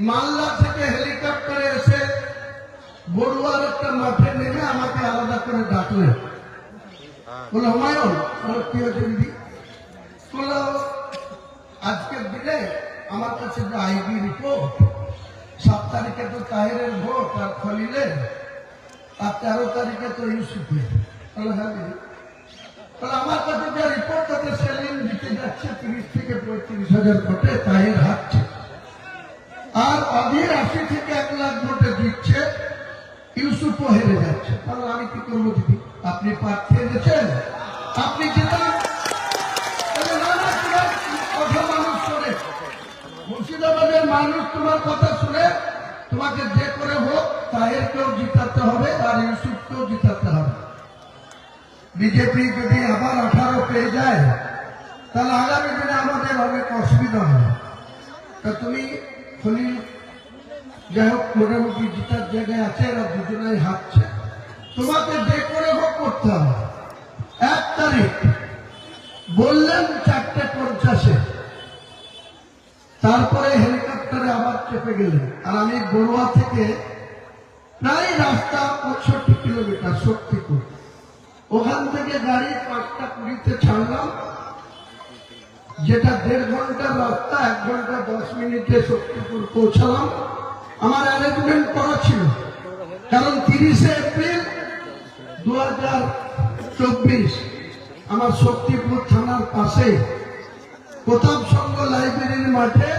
মালদা থেকে হেলিকপ্টারে এসে বড়ুয়ার একটা মাঠে নেমে আমাকে আলাদা করে ডাকলেন বলে, হুমায়ুন কি হয়েছে দিদি আজকের দিনে আমার কাছে যে আইডি রিপোর্ট, সাত তারিখে তো তাহেরের ভোট আর খলিলের আর তেরো তারিখে তো ইউসুফের বলে হ্যাঁ তাহলে আমার কাছে যে রিপোর্ট আছে সেলিম দিতে যাচ্ছে তিরিশ থেকে পঁয়ত্রিশ হাজার ভোটে তাহের হাঁটছে আর অধীর আশি থেকে এক লাখ ভোটে দিচ্ছে ইউসুফও হেরে যাচ্ছে। তাহলে আমি কি করব দিদি? আপনি প্রার্থী এনেছেন? আপনি যেতাম মুর্শিদাবাদের মানুষ তোমার কথা শুনে। তোমাকে যে করে হোক তাহেরকেও জিতাতে হবে আর ইউসুফকেও জিতাতে হবে। বিজেপি যদি আবার আঠারো পেয়ে যায়, তাহলে আগামী দিনে আমাদের অনেক অসুবিধা হবে। তা তুমি খলিল যাই হোক, মোটামুটি জায়গায় আছে, এরা দুজনাই হাঁটছে। তোমাকে যে করে হোক করতে হবে। এক তারিখ, বললেন চারটে পঞ্চাশে। তারপরে হেলিকপ্টারে আবার চেপে গেলেন। আর আমি বড়ুয়া থেকে প্রায় রাস্তা পঁয়ষট্টি কিলোমিটার শক্তিপুর। ওখান থেকে গাড়ি পাঁচটা কুড়িতে ছাড়লাম। যেটা দেড় ঘণ্টার রাস্তা, এক ঘণ্টা দশ মিনিটে শক্তিপুর পৌঁছালাম। আমার অ্যারেঞ্জমেন্ট করা ছিল। কারণ তিরিশে এপ্রিল দু হাজার চব্বিশ, আমার শক্তিপুর থানার পাশে প্রতাপ সংঘ লাইব্রেরির মাঠে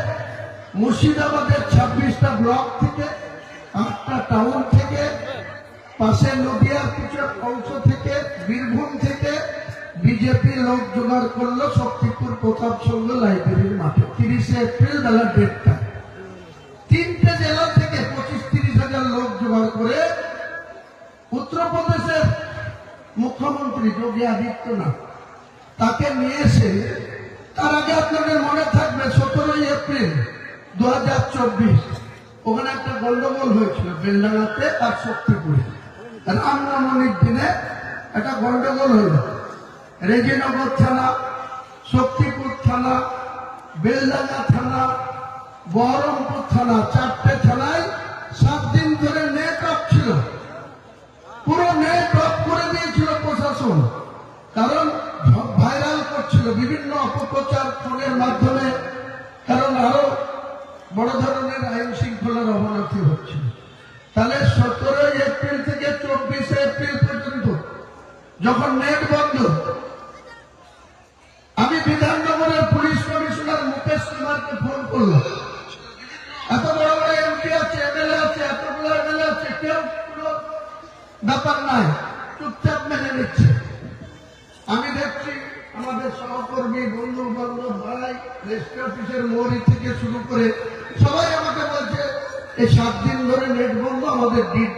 মুর্শিদাবাদের ছাব্বিশটা ব্লক থেকে আটটা টাউন থেকে, পাশে নদিয়ার কিছু অংশ থেকে বীরভূম থেকে বিজেপি লোক জোগাড় করল শক্তিপুর প্রতাপ সংঘ লাইব্রেরির মাঠে। তিরিশে এপ্রিল বেলা দেড়টা তিনটে জেলা থেকে পঁচিশ তিরিশ হাজার লোক জোগাড় করে উত্তরপ্রদেশের মুখ্যমন্ত্রী যোগী আদিত্যনাথ তাকে নিয়ে এসে, তার আগে আপনাদের মনে থাকবে সতেরোই এপ্রিল দু হাজার চব্বিশ, ওখানে একটা গন্ডগোল হয়েছিল বেলডাঙ্গাতে আর শক্তিপুরে রামনবমীর দিনে একটা গন্ডগোল হইল রেজিনগর থানা, শক্তিপুর থানা, বেলডাঙ্গা থানা, বহরমপুর থানা, চারটে থানায় সাত দিন ধরে নেট অফ ছিল। পুরো নেট অফ করে দিয়েছিল প্রশাসন। কারণ ভাইরাল করছিল বিভিন্ন অপপ্রচার ফোনের মাধ্যমে। কারণ আরও বড় ধরনের আইন শৃঙ্খলার অবনতি হচ্ছে তাহলে সতেরোই এপ্রিল থেকে চব্বিশে এপ্রিল পর্যন্ত যখন নেট ব্যাপার নাই, চুপচাপ মেনে নিচ্ছে। আমি দেখছি আমাদের সহকর্মী বন্ধু বান্ধব ভাই রেজিস্ট্রি অফিসের মৌরি থেকে শুরু করে সবাই আমাকে বলছে, এই সাত দিন ধরে নেট বন্ধ, আমাদের ডিট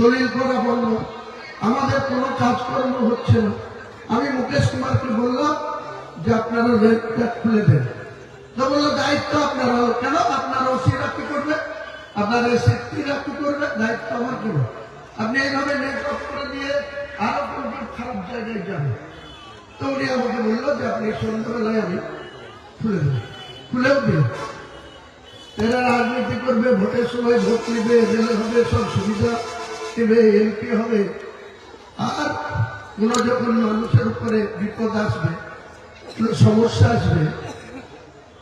দলিল করা বন্ধ, আমাদের কোনো কাজকর্ম হচ্ছে না। আমি মুকেশ কুমারকে বললাম যে আপনারা নেটটা খুলে দেন। তো বলল, দায়িত্ব আপনারা, কেন আপনার ওসিরা কি করবে আপনার এসএসপিরা কি করবে দায়িত্ব আমার কেন। আপনি এইভাবে নেট অফ করে দিয়ে আরও কোন খারাপ জায়গায় যাবেন তো উনি আমাকে বলল যে আপনি সন্ধ্যাবেলায় আমি খুলে দেবেন খুলেও দিল এরা রাজনীতি করবে, ভোটের সময় ভোট নেবে, এমএলএ হবে, সব সুবিধা নেবে এমপি হবে। আর কোন যখন মানুষের উপরে বিপদ আসবে, সমস্যা আসবে,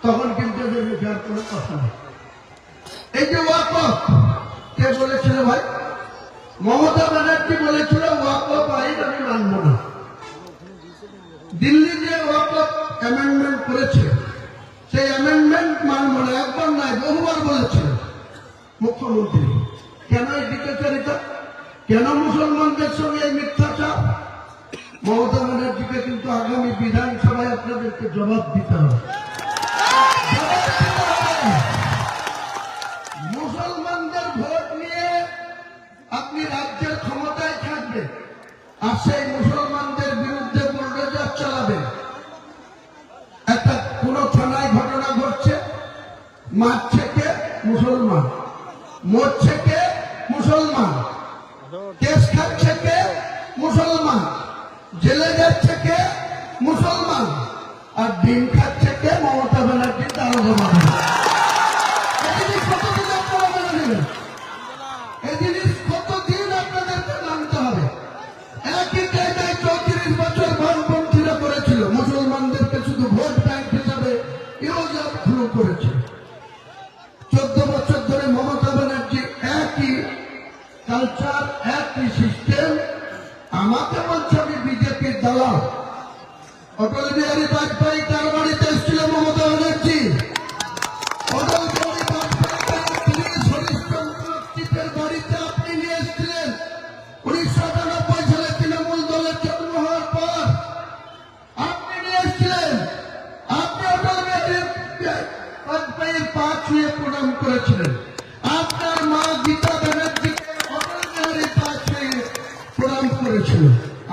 তখন কিন্তু এদের আর কোনো কথা নেই। এই যে ওয়াকফ, কে বলেছিল ভাই? মমতা ব্যানার্জি বলেছিল, ওয়াকফ আইন আমি মানব না। দিল্লি যে ওয়াকফ অ্যামেন্ডমেন্ট করেছে, সেই অ্যামেন্ডমেন্ট মানব না, একবার নয়, বহুবার বলেছিল মুখ্যমন্ত্রী। কেন এই দ্বিতীয়চারিতা কেন মুসলমানদের সঙ্গে এই মিথ্যাচার? মমতা ব্যানার্জিকে কিন্তু আগামী বিধানসভায় আপনাদেরকে জবাব দিতে হবে। সেই মুসলমানদের বিরুদ্ধে বুলডোজার চালাবেন একটা কোন থানায় ঘটনা ঘটছে, মারছে কে? মুসলমান। মরছে কে? মুসলমান। কেস খাচ্ছে কে? মুসলমান। জেলে যাচ্ছে কে? মুসলমান। আর ডিম খাচ্ছে কে? মমতা ব্যানার্জি দারোগা মানুষ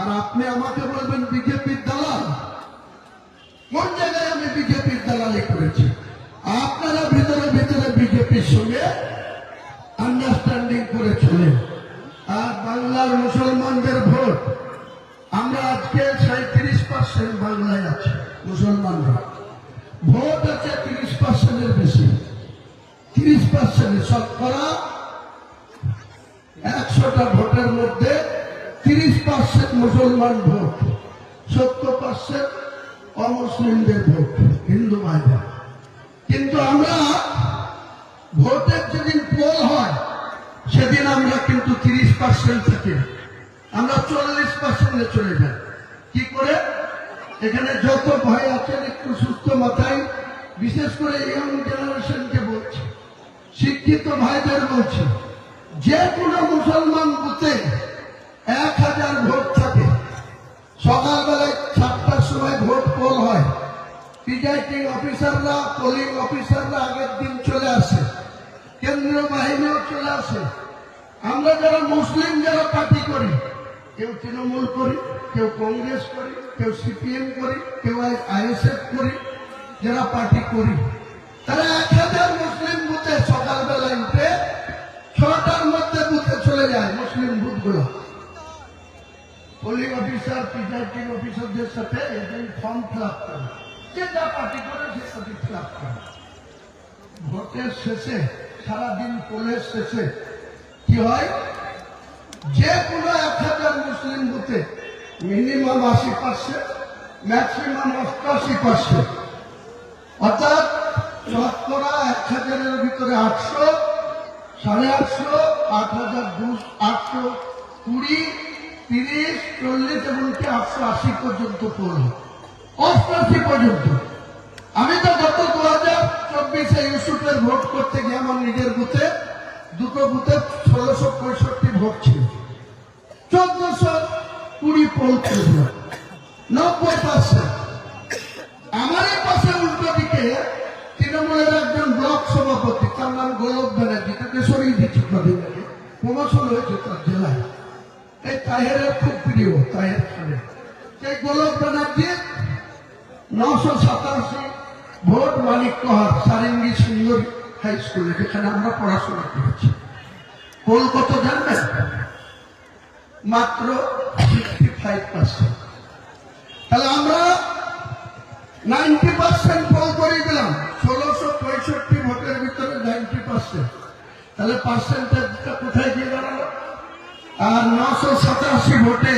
আর আপনি আমাকে বলবেন বিজেপির দালাল। কোন জায়গায় আমি বিজেপির দালালি করেছি? আপনারা ভিতরে ভিতরে বিজেপির সঙ্গে আন্ডারস্ট্যান্ডিং করে চলেন আর বাংলার মুসলমানদের ভোট। আমরা আজকে সাঁত্রিশ পার্সেন্ট বাংলায় আছি, মুসলমানরা। ভোট আছে তিরিশ পার্সেন্টের বেশি। তিরিশ পার্সেন্ট শতকরা একশোটা ভোটের মধ্যে তিরিশ পার্সেন্ট মুসলমান ভোট, সত্তর পার্সেন্ট অমুসলিমদের ভোট, হিন্দু ভাইরা। কিন্তু আমরা ভোটের যেদিন পোল হয়, সেদিন আমরা কিন্তু তিরিশ পার্সেন্ট থেকে, আমরা চল্লিশ পার্সেন্টে চলে যাই। কি করে? এখানে যত ভাই আছেন একটু সুস্থ মাথায়, বিশেষ করে ইয়ং জেনারেশনকে বলছি, শিক্ষিত ভাইদের বলছি, যে কোনো মুসলমান বুথে এক হাজার ভোট থাকে। সকালবেলায় সাতটার সময় ভোট পোল হয়। প্রিজাইডিং অফিসাররা, পোলিং অফিসাররা আগের দিন চলে আসে। কেন্দ্রীয় বাহিনীও চলে আসে। আমরা যারা মুসলিম, যারা পার্টি করি, কেউ তৃণমূল করি, কেউ কংগ্রেস করি, কেউ সিপিএম করি, কেউ আইএসএফ করি, যারা পার্টি করি। তারা এক হাজার মুসলিম বুথে সকালবেলায় উঠে ছটার মধ্যে বুথে চলে যায় মুসলিম বুথগুলো। অফিসার অফিসারদের সাথে ফর্ম করে। যে পার্টি করে সে পার্টি করে। ভোটের শেষে, সারাদিন পোলের শেষে কি হয়? যে কোনো এক হাজার মুসলিম বুথে মিনিমাম আশি পার্সেন্ট ম্যাক্সিমাম অষ্টআশি পার্সেন্ট অর্থাৎ শতকরা এক হাজারের ভিতরে আটশো, সাড়ে আটশো, আট হাজার দুশো, আটশো কুড়ি তিরিশ, চল্লিশ এমনকি আটশো আশি পর্যন্ত পড়ল। অষ্টআশি পর্যন্ত। আমি তো গত দু হাজার চব্বিশে ইউসুফের ভোট করতে গিয়ে আমার নিজের বুথে দুটো বুথে ষোলোশো পঁয়ষট্টি ভোট ছিল। চোদ্দশো কুড়ি পোল ছিল। নব্বই পার্সেন্ট। আমারই পাশে উল্টো দিকে তৃণমূলের একজন ব্লক সভাপতি, তার নাম গোলক ব্যানার্জি তাকে সরিয়ে দিচ্ছি কদিন আগে প্রমোশন হয়েছে তার জেলায় এই তাহেরের খুব প্রিয়, তাহের সেই গোলক নশো সাতাশি ভোট মালিক কহার সারেঙ্গি সুন্দর হাই স্কুলে, যেখানে আমরা পড়াশোনা করেছি। কত জানবেন? মাত্র সিক্সটি ফাইভ পার্সেন্ট তাহলে আমরা নাইনটি পার্সেন্ট পোল করে দিলাম। ষোলোশো পঁয়ষট্টি ভোটের ভিতরে নাইনটি পার্সেন্ট তাহলে পার্সেন্টেজটা কোথায় গিয়ে আর নশো সাতাশি ভোটে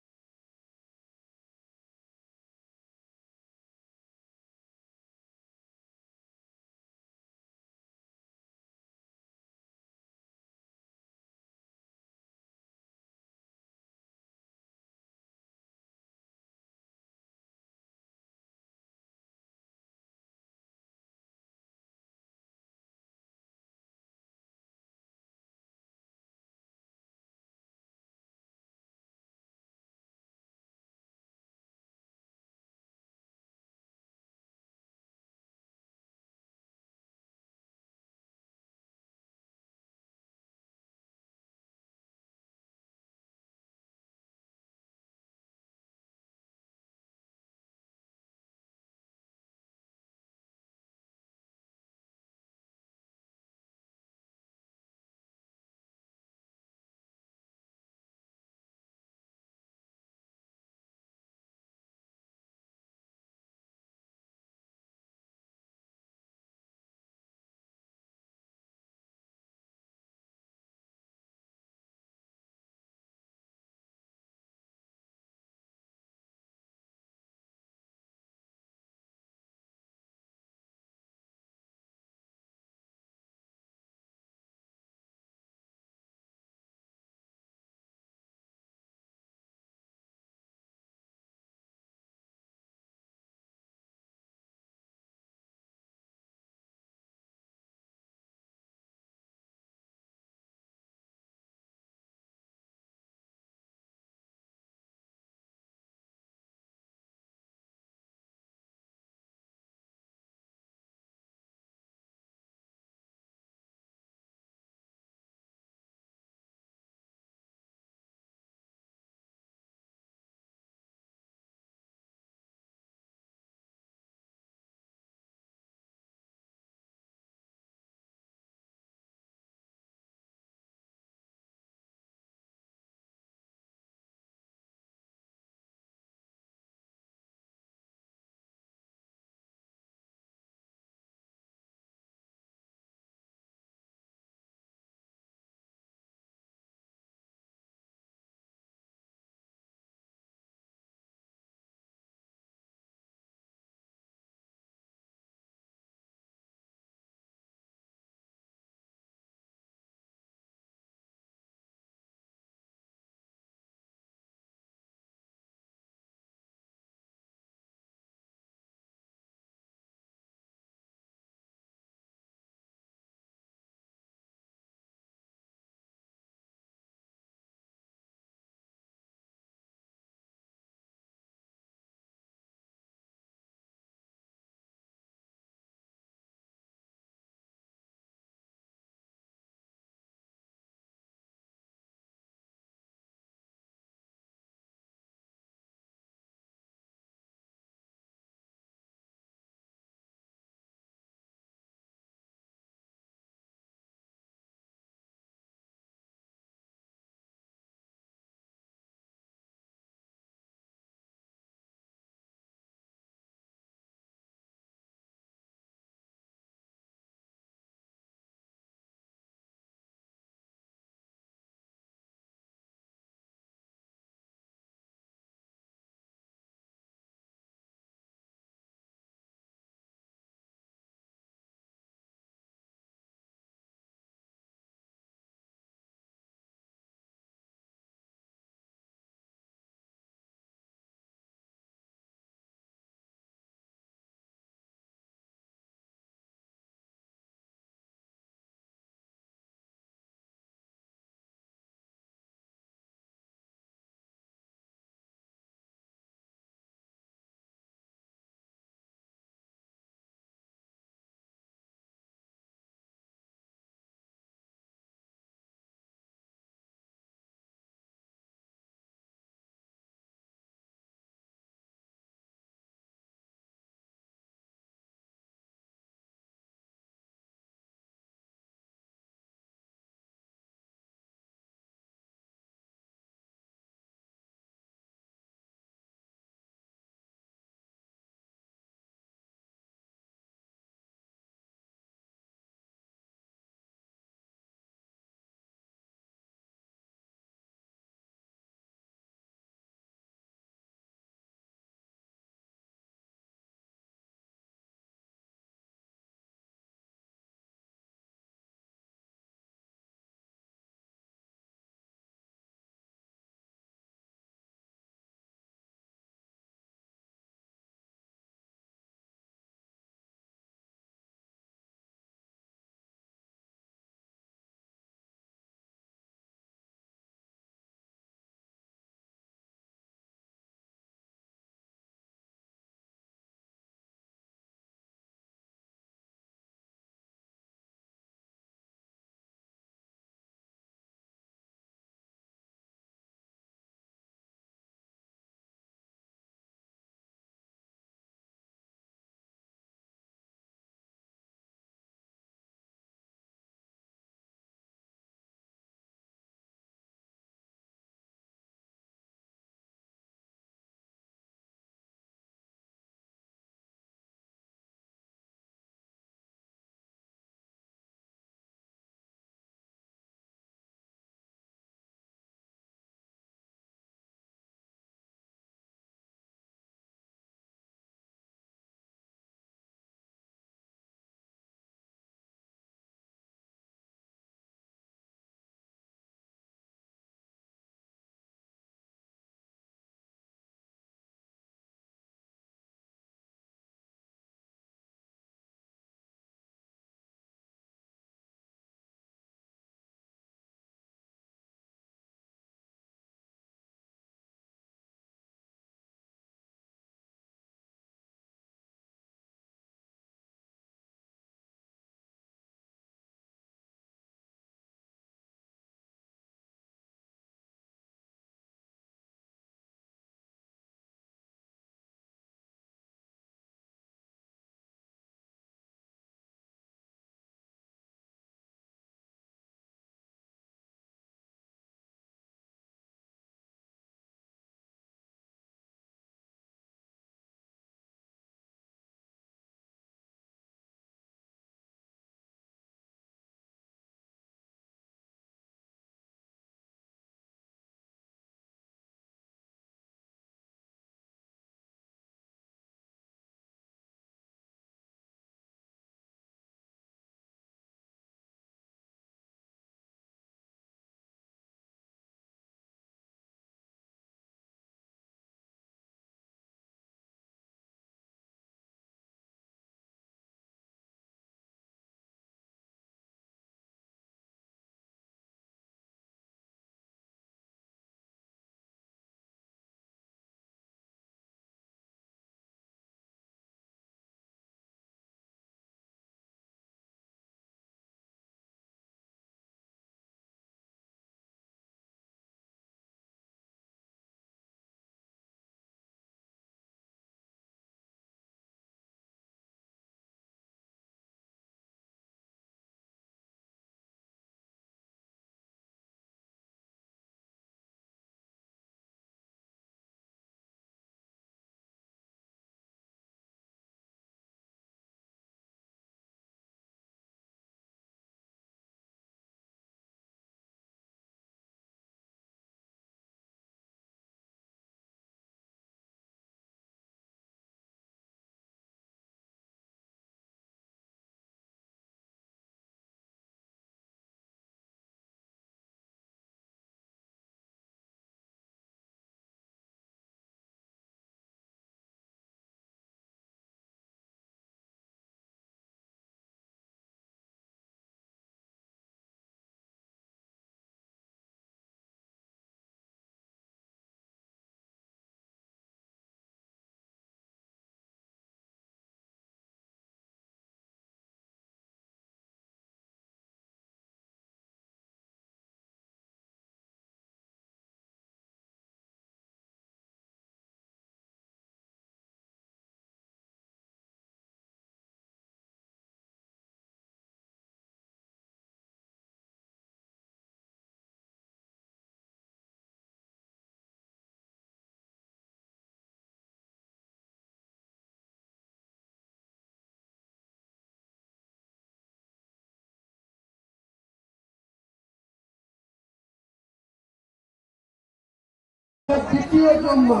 দ্বিতীয় জুম্মা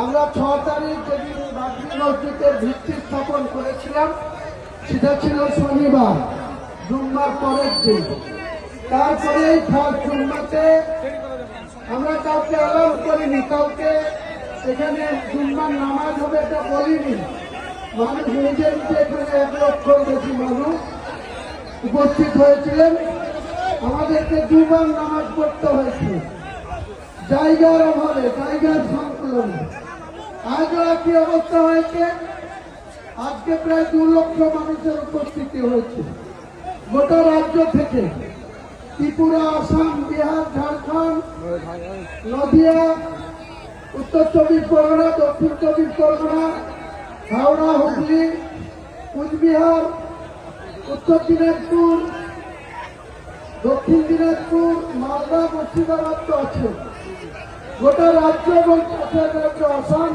আমরা ছ তারিখ যেদিন ভিত্তি স্থাপন করেছিলাম, সেটা ছিল শনিবার, জুম্মার পরের দিন। তারপরে ফার্স্ট জুম্মাতে আমরা কাউকে অ্যালাউ করিনি, কাউকে এখানে জুম্মার নামাজ হবে এটা বলিনি। মানুষ নিজে নিজে এখানে এক লক্ষ বেশি মানুষ উপস্থিত হয়েছিলেন। আমাদেরকে দুবার নামাজ পড়তে হয়েছে। জায়গার অভাবে, জায়গার সংকলনে। আজও একই অবস্থা হয়েছে। আজকে প্রায় দু লক্ষ মানুষের উপস্থিতি হয়েছে। গোটা রাজ্য থেকে ত্রিপুরা, আসাম, বিহার, ঝাড়খণ্ড, নদিয়া, উত্তর চব্বিশ পরগনা, দক্ষিণ চব্বিশ পরগনা, হাওড়া, হুগলি, কুচবিহার, উত্তর দিনাজপুর, দক্ষিণ দিনাজপুর, মালদা, মুর্শিদাবাদ তো আছে। গোটা রাজ্য এবং পাশের রাজ্য আসাম,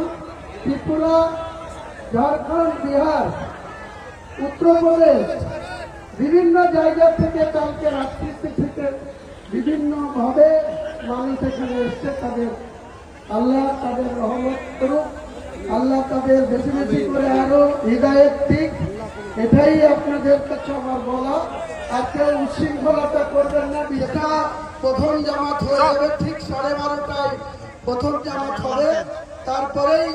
ত্রিপুরা, ঝাড়খণ্ড, বিহার, উত্তরপ্রদেশ বিভিন্ন জায়গা থেকে কালকে রাত্রিতে থেকে বিভিন্নভাবে মানুষ এখানে এসছে। তাদের আল্লাহ তাদের রহমত করুক। আল্লাহ তাদের বেশি বেশি করে আরও হৃদায়ত দিক। এটাই আপনাদের কাছে আমার বলা। আর কেউ উচ্ছৃঙ্খলতা করবেন না এটা প্রথম জামাত হয়ে যাবে ঠিক সাড়ে বারোটায়। প্রথম জামাত হবে তারপরেই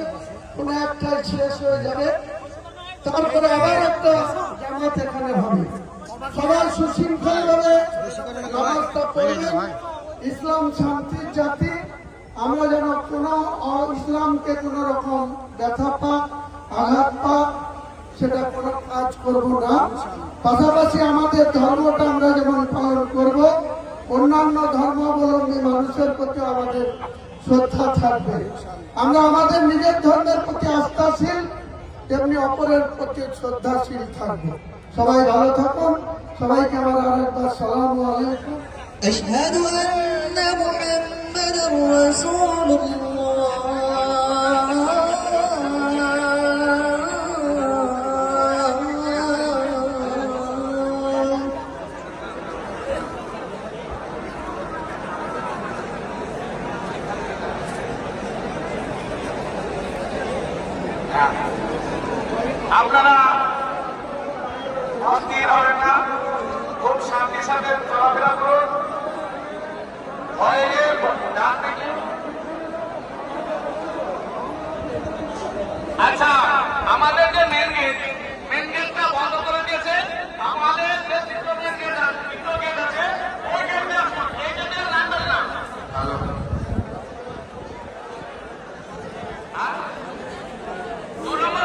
কোনো একটাই শেষ হয়ে যাবে। তারপরে আবার একটা জামাত এখানে হবে। সবাই সুশৃঙ্খল ভাবে নামাজটা পড়বেন ইসলাম শান্তির জাতি আমরা যেন কোন ইসলামকে কোন রকম ব্যথা পা আঘাত পা সেটা কোনো কাজ করব না। পাশাপাশি আমাদের ধর্মটা আমরা যেমন পালন করব অন্যান্য ধর্মাবলম্বী মানুষের প্রতি আমাদের শ্রদ্ধা থাকবে আমরা আমাদের নিজের ধর্মের প্রতি আস্থাশীল তেমনি অপরের প্রতি শ্রদ্ধাশীল থাকবো সবাই ভালো থাকুন সবাইকে আমার আরেকবার সালাম আলাইকুম أشهد أن محمدا رسول الله আচ্ছা আমাদের যে মেন গেট মেন গেটটা বন্ধ করে দিয়েছে আমাদের যে না দু নম্বর